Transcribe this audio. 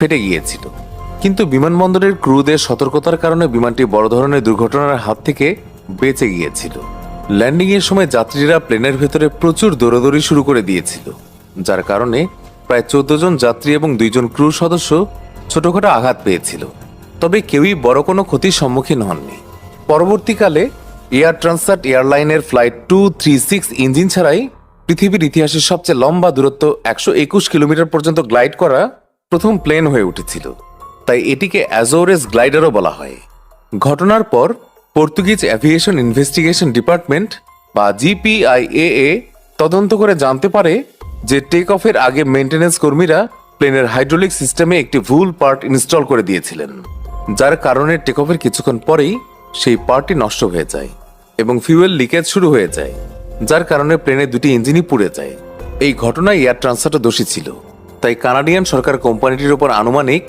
ফেটে গিয়েছিল। কিন্তু বিমানবন্দরের ক্রুদের সতর্কতার কারণে বিমানটি বড় ধরনের দুর্ঘটনার হাত থেকে বেঁচে গিয়েছিল। ল্যান্ডিং এর সময় যাত্রীরা প্লেনের ভেতরে প্রচুর দৌড়াদৌড়ি শুরু করে দিয়েছিল, যার কারণে প্রায় চোদ্দ জন যাত্রী এবং দুইজন ক্রু সদস্য ছোটখাটো আঘাত পেয়েছিল। তবে কেউই বড় কোনো ক্ষতির সম্মুখীন হননি। পরবর্তীকালে air Transat এয়ারলাইনের flight two three six engine ছাড়াই পৃথিবীর ইতিহাসের সবচেয়ে লম্বা দূরত্ব একশো একুশ কিলোমিটার পর্যন্ত গ্লাইড করা প্রথম প্লেন হয়ে উঠেছিল, তাই এটিকে অ্যাজোরেস গ্লাইডারও বলা হয়। ঘটনার পর পর্তুগিজ অ্যাভিয়েশন ইনভেস্টিগেশন ডিপার্টমেন্ট বা জিপিআইএএ তদন্ত করে জানতে পারে যে টেক অফের আগে মেনটেন্যান্স কর্মীরা প্লেনের হাইড্রোলিক সিস্টেমে একটি ভুল পার্ট ইনস্টল করে দিয়েছিলেন, যার কারণে টেক অফের কিছুক্ষণ পরেই সেই পার্টটি নষ্ট হয়ে যায় এবং ফিউয়েল লিকেজ শুরু হয়ে যায়, যার কারণে প্লেনের দুটি ইঞ্জিনই পুড়ে যায়। এই ঘটনায় এয়ার ট্রান্সফারটা দোষী ছিল। তাই কানাডিয়ান সরকার কোম্পানিটির উপর আনুমানিক